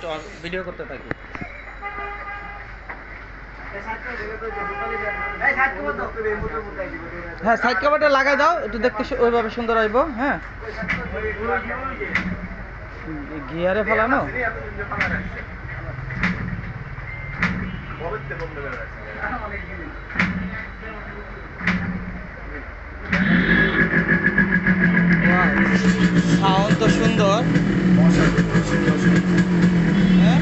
একটু ভিডিও করতে থাকি। হ্যাঁ সাইড কভারটা লাগাই দাও, একটু দেখতে ওইভাবে সুন্দর আইব হ্যাঁ। গিয়ারে ফেলানো? সাউন্ড তো সুন্দর হ্যাঁ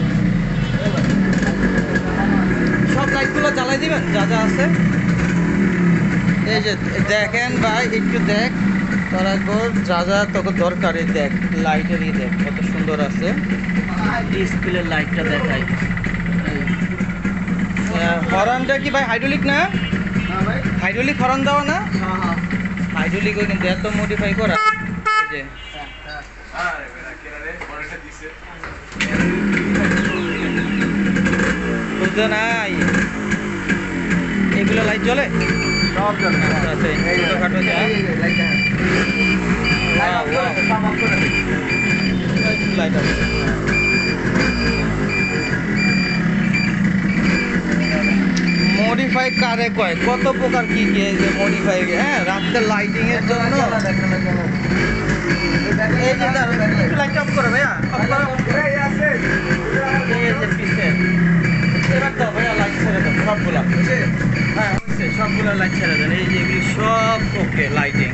সব লাইটগুলো জ্বালাই দিবেন? যা যা আছে? এই যে দেখেন ভাই একটু দেখ। তার একবার যা যা তোকে দরকারি দেখ লাইটেরই দেখ কত সুন্দর আছে। ডিসপ্লে লাইটটা দেখাই। হরনটা কি ভাই হাইড্রোলিক না? হাইড্রোলিক হরন দেওয়া না? হাইড্রোলিক ওই কিন্তু এত মডিফাই করা। যে। বুঝতে নাই? এগুলো লাইট জ্বলে? আচ্ছা, আচ্ছা, ছোটখাটো যা। Wow, wow. লাইট আছে। মডিফাই কারে কয়? কত প্রকার কি কি যে মডিফাই হ্যাঁ রাত্রে লাইটিং এর জন্য। এই যে লাইট অফ করো ভাইয়া। সবগুলা লাইট ছেড়ে দেন। এই যে এগুলি সব ওকে লাইটিং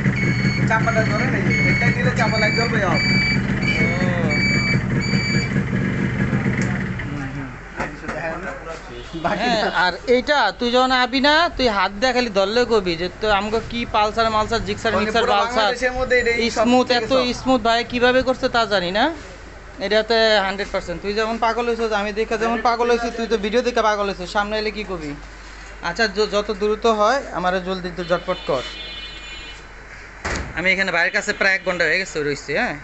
চাপাটা ধরে নেই এটা দিলে চাপা লাইট জ্বলবে অফ। হ্যাঁ আর এইটা তুই যখন আবি না তুই হাত দিয়ে খালি ধরলে কবি যে তো আমাকে কি পালসার মালসার জিক্সার মিক্সার পালসার স্মুথ এত স্মুথ ভাই কীভাবে করছে তা জানি না। এটাতে হান্ড্রেড পার্সেন্ট তুই যেমন পাগল হয়েছিস আমি দেখা যেমন পাগল হয়েছি তুই তো ভিডিও দেখে পাগল হয়েছিস। সামনে এলে কি কবি? আচ্ছা যত দ্রুত হয়, আমার জলদি তো ঝটপট কর। আমি এখানে বাইরের কাছে প্রায় এক ঘণ্টা হয়ে গেছে রয়েছি হ্যাঁ?